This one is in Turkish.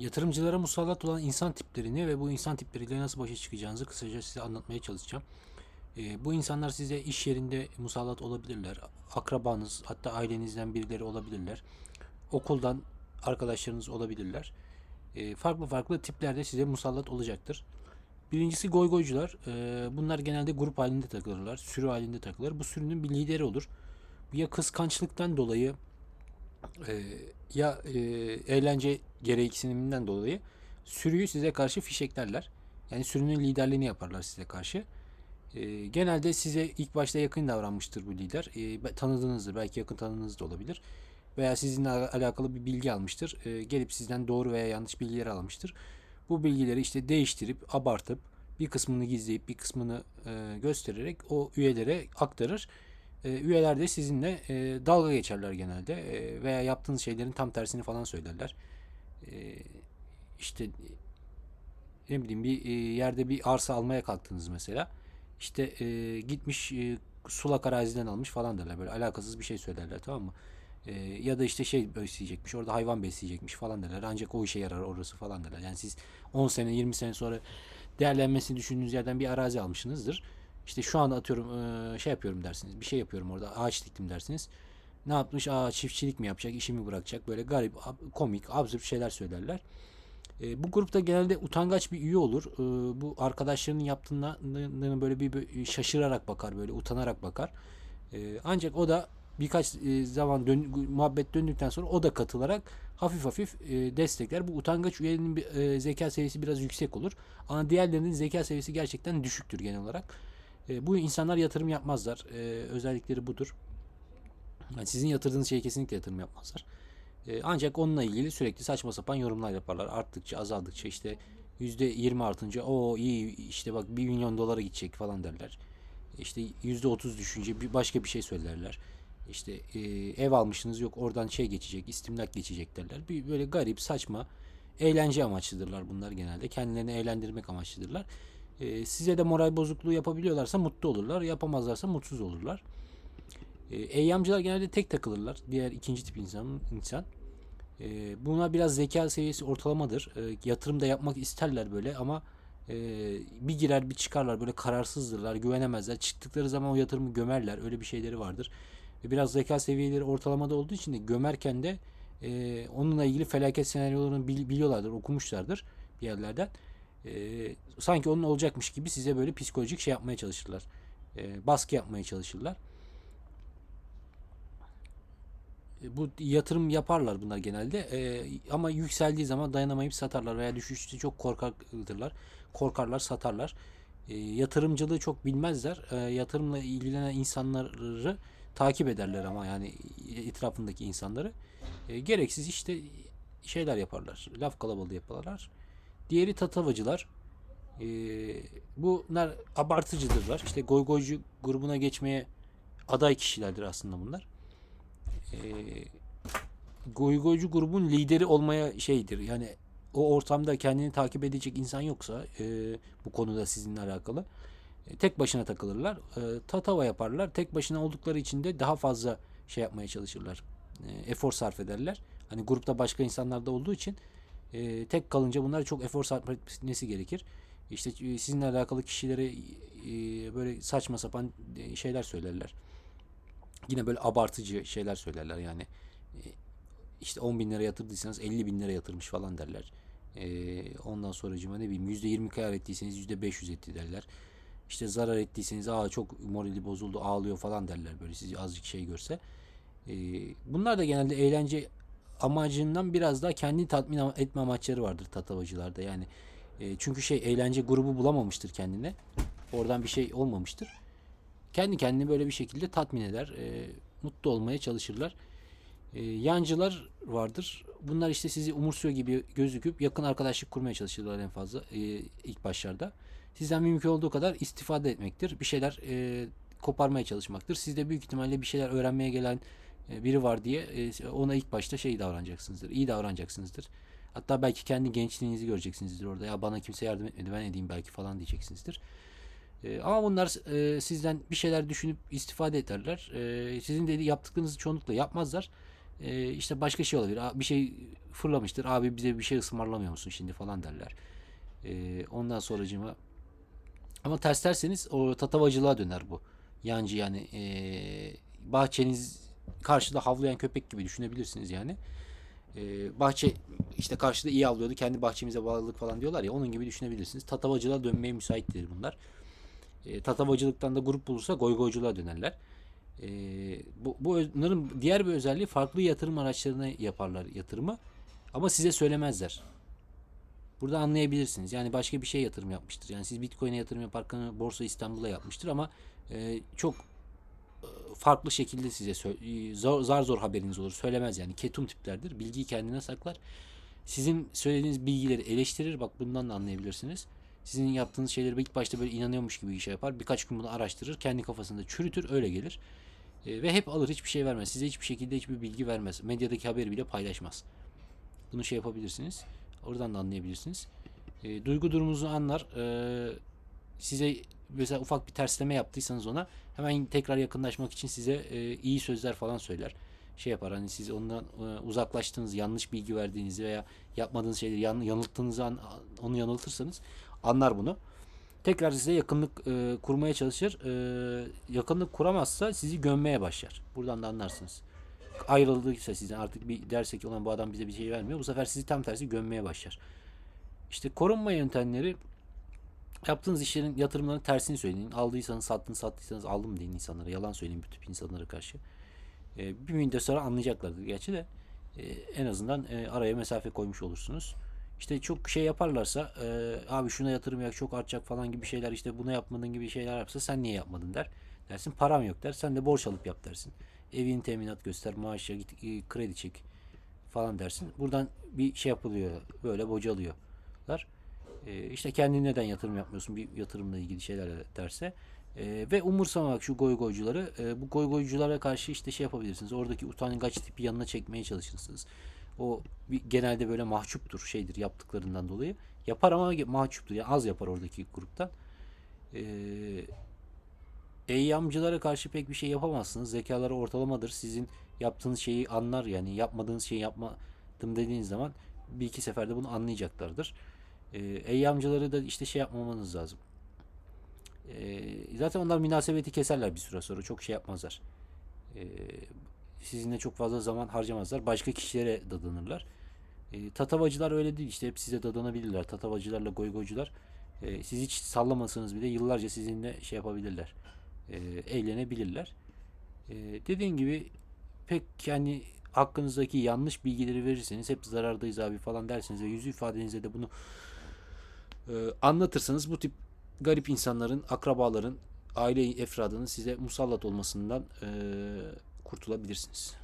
Yatırımcılara musallat olan insan tiplerini ve bu insan tipleriyle nasıl başa çıkacağınızı kısaca size anlatmaya çalışacağım. Ee, bu insanlar size iş yerinde musallat olabilirler. Akrabanız hatta ailenizden birileri olabilirler. Okuldan arkadaşlarınız olabilirler. Ee, farklı farklı tiplerde size musallat olacaktır. Birincisi goygoycular. Ee, bunlar genelde grup halinde takılırlar. Sürü halinde takılır. Bu sürünün bir lideri olur. Ya kıskançlıktan dolayı e, ya e, eğlence gereksiniminden dolayı sürüyü size karşı fişeklerler. Yani sürünün liderliğini yaparlar size karşı. E, genelde size ilk başta yakın davranmıştır bu lider. E, tanıdığınızdır, belki yakın tanıdığınız da olabilir. Veya sizinle al- alakalı bir bilgi almıştır. E, gelip sizden doğru veya yanlış bilgiler almıştır. Bu bilgileri işte değiştirip, abartıp, bir kısmını gizleyip, bir kısmını e, göstererek o üyelere aktarır. E, üyeler de sizinle e, dalga geçerler genelde E, veya yaptığınız şeylerin tam tersini falan söylerler. E, işte ne bileyim bir e, yerde bir arsa almaya kalktınız mesela. İşte e, gitmiş e, sulak araziden almış falan derler. Böyle alakasız bir şey söylerler tamam mı? E, ya da işte şey besleyecekmiş, orada hayvan besleyecekmiş falan derler. Ancak o işe yarar orası falan derler. Yani siz 10 sene 20 sene sonra değerlenmesini düşündüğünüz yerden bir arazi almışsınızdır. İşte şu anda atıyorum e, şey yapıyorum dersiniz. Bir şey yapıyorum orada ağaç diktim dersiniz. Ne yapmış? Aa çiftçilik mi yapacak, işimi bırakacak? Böyle garip, ab- komik, absürt şeyler söylerler. E, bu grupta genelde utangaç bir üye olur. E, bu arkadaşlarının yaptığını böyle bir bir şaşırarak bakar, böyle utanarak bakar. E, ancak o da birkaç e, zaman dön, muhabbet döndükten sonra o da katılarak hafif hafif e, destekler. Bu utangaç üyenin e, zeka seviyesi biraz yüksek olur. Ama diğerlerinin zeka seviyesi gerçekten düşüktür genel olarak. E, bu insanlar yatırım yapmazlar. E, özellikleri budur. Yani sizin yatırdığınız şeye kesinlikle yatırım yapmazlar. E, ancak onunla ilgili sürekli saçma sapan yorumlar yaparlar. Arttıkça azaldıkça işte %20 artınca o iyi işte bak 1 milyon dolara gidecek falan derler. İşte %30 düşünce bir başka bir şey söylerler. İşte e, ev almışsınız yok oradan şey geçecek istimlak geçecek derler. Bir böyle garip saçma eğlence amaçlıdırlar bunlar genelde. Kendilerini eğlendirmek amaçlıdırlar. E, size de moral bozukluğu yapabiliyorlarsa mutlu olurlar. Yapamazlarsa mutsuz olurlar. E, eyyamcılar genelde tek takılırlar. Diğer ikinci tip insan. insan. E, buna biraz zeka seviyesi ortalamadır. E, yatırım da yapmak isterler böyle ama e, bir girer bir çıkarlar. Böyle kararsızdırlar, güvenemezler. Çıktıkları zaman o yatırımı gömerler. Öyle bir şeyleri vardır. Ve biraz zeka seviyeleri ortalamada olduğu için de gömerken de e, onunla ilgili felaket senaryolarını bil- biliyorlardır, okumuşlardır bir yerlerden. E, sanki onun olacakmış gibi size böyle psikolojik şey yapmaya çalışırlar. E, baskı yapmaya çalışırlar. E, Bu yatırım yaparlar bunlar genelde. E, ama yükseldiği zaman dayanamayıp satarlar veya düşüşte çok korkaktırlar. Korkarlar, satarlar. E, yatırımcılığı çok bilmezler. E, yatırımla ilgilenen insanları takip ederler ama yani etrafındaki insanları. E, gereksiz işte şeyler yaparlar. Laf kalabalığı yaparlar. Diğeri tatavacılar. E, bunlar abartıcıdırlar. İşte goygoycu grubuna geçmeye aday kişilerdir aslında bunlar e, goygoycu grubun lideri olmaya şeydir. Yani o ortamda kendini takip edecek insan yoksa e, bu konuda sizinle alakalı e, tek başına takılırlar. E, tatava yaparlar. Tek başına oldukları için de daha fazla şey yapmaya çalışırlar. E, efor sarf ederler. Hani grupta başka insanlar da olduğu için e, tek kalınca bunlar çok efor sarf etmesi gerekir. İşte e, sizinle alakalı kişilere e, böyle saçma sapan e, şeyler söylerler yine böyle abartıcı şeyler söylerler yani E, işte 10 bin lira yatırdıysanız 50 bin lira yatırmış falan derler. E, ondan sonra ne bileyim %20 kar ettiyseniz %500 etti derler. İşte zarar ettiyseniz aa çok morali bozuldu ağlıyor falan derler böyle sizi azıcık şey görse. E, bunlar da genelde eğlence amacından biraz daha kendini tatmin etme amaçları vardır tatavacılarda yani. Çünkü şey eğlence grubu bulamamıştır kendine. Oradan bir şey olmamıştır kendi kendini böyle bir şekilde tatmin eder. E, mutlu olmaya çalışırlar. E, yancılar vardır. Bunlar işte sizi umursuyor gibi gözüküp yakın arkadaşlık kurmaya çalışırlar en fazla e, ilk başlarda. Sizden mümkün olduğu kadar istifade etmektir. Bir şeyler e, koparmaya çalışmaktır. Siz de büyük ihtimalle bir şeyler öğrenmeye gelen e, biri var diye e, ona ilk başta şey davranacaksınızdır. iyi davranacaksınızdır. Hatta belki kendi gençliğinizi göreceksinizdir orada. Ya bana kimse yardım etmedi ben edeyim belki falan diyeceksinizdir. E, ama bunlar e, sizden bir şeyler düşünüp istifade ederler. E, sizin dedi yaptıklarınızı çoğunlukla yapmazlar. E, işte başka şey olabilir. Bir şey fırlamıştır. Abi bize bir şey ısmarlamıyor musun şimdi falan derler. E, ondan sonracığıma ama ters derseniz o tatavacılığa döner bu. Yancı yani e, bahçeniz karşıda havlayan köpek gibi düşünebilirsiniz yani. E, bahçe işte karşıda iyi avlıyordu kendi bahçemize bağlılık falan diyorlar ya onun gibi düşünebilirsiniz. Tatavacılığa dönmeye müsaittir bunlar. E, tatavacılıktan da grup bulursa goygoyculuğa dönerler. E, bu, bu bunların diğer bir özelliği farklı yatırım araçlarına yaparlar yatırımı ama size söylemezler. Burada anlayabilirsiniz. Yani başka bir şey yatırım yapmıştır. Yani siz Bitcoin'e yatırım yaparken Borsa İstanbul'a yapmıştır ama e, çok e, farklı şekilde size e, zar zor haberiniz olur. Söylemez yani. Ketum tiplerdir. Bilgiyi kendine saklar. Sizin söylediğiniz bilgileri eleştirir. Bak bundan da anlayabilirsiniz. Sizin yaptığınız şeyleri ilk başta böyle inanıyormuş gibi şey yapar. Birkaç gün bunu araştırır. Kendi kafasında çürütür. Öyle gelir. E, ve hep alır. Hiçbir şey vermez. Size hiçbir şekilde hiçbir bilgi vermez. Medyadaki haberi bile paylaşmaz. Bunu şey yapabilirsiniz. Oradan da anlayabilirsiniz. E, duygu durumunuzu anlar. E, size mesela ufak bir tersleme yaptıysanız ona hemen tekrar yakınlaşmak için size e, iyi sözler falan söyler. Şey yapar hani siz ondan e, uzaklaştığınız, yanlış bilgi verdiğinizi veya yapmadığınız şeyleri yan, yanılttığınızı an- onu yanıltırsanız anlar bunu. Tekrar size yakınlık e, kurmaya çalışır. E, yakınlık kuramazsa sizi gömmeye başlar. Buradan da anlarsınız ayrıldıysa sizden artık bir derse ki olan bu adam bize bir şey vermiyor. Bu sefer sizi tam tersi gömmeye başlar. İşte korunma yöntemleri yaptığınız işlerin yatırımların tersini söyleyin. Aldıysanız sattınız sattıysanız aldım deyin insanlara. Yalan söyleyin tip insanlara karşı. Ee, bir müddet sonra anlayacaklardır gerçi de. Ee, en azından e, araya mesafe koymuş olursunuz. İşte çok şey yaparlarsa e, abi şuna yatırım yap çok artacak falan gibi şeyler işte buna yapmadın gibi şeyler yapsa sen niye yapmadın der. Dersin param yok der. Sen de borç alıp yap dersin. Evin teminat göster maaşa git e, kredi çek falan dersin. Buradan bir şey yapılıyor. Böyle bocalıyorlar. E, işte kendin neden yatırım yapmıyorsun bir yatırımla ilgili şeyler derse. E, ve umursamamak şu goygoycuları. E, bu goygoyculara karşı işte şey yapabilirsiniz. Oradaki utangaç tipi yanına çekmeye çalışırsınız. O bir, genelde böyle mahcuptur şeydir yaptıklarından dolayı. Yapar ama mahcuptur. Yani az yapar oradaki gruptan. Eee Eyyamcılara karşı pek bir şey yapamazsınız. Zekaları ortalamadır. Sizin yaptığınız şeyi anlar yani yapmadığınız şeyi yapmadım dediğiniz zaman bir iki seferde bunu anlayacaklardır. Ee, eyyamcıları da işte şey yapmamanız lazım. Ee, zaten onlar münasebeti keserler bir süre sonra. Çok şey yapmazlar. Ee, sizinle çok fazla zaman harcamazlar. Başka kişilere dadanırlar. Ee, tatavacılar öyle değil. İşte hep size dadanabilirler. Tatavacılarla goygoycular e, siz hiç sallamasanız bile yıllarca sizinle şey yapabilirler e, eğlenebilirler. E, dediğim gibi pek yani hakkınızdaki yanlış bilgileri verirseniz hep zarardayız abi falan derseniz ve yüzü ifadenizde de bunu e, anlatırsanız bu tip garip insanların, akrabaların, aile efradının size musallat olmasından e, kurtulabilirsiniz.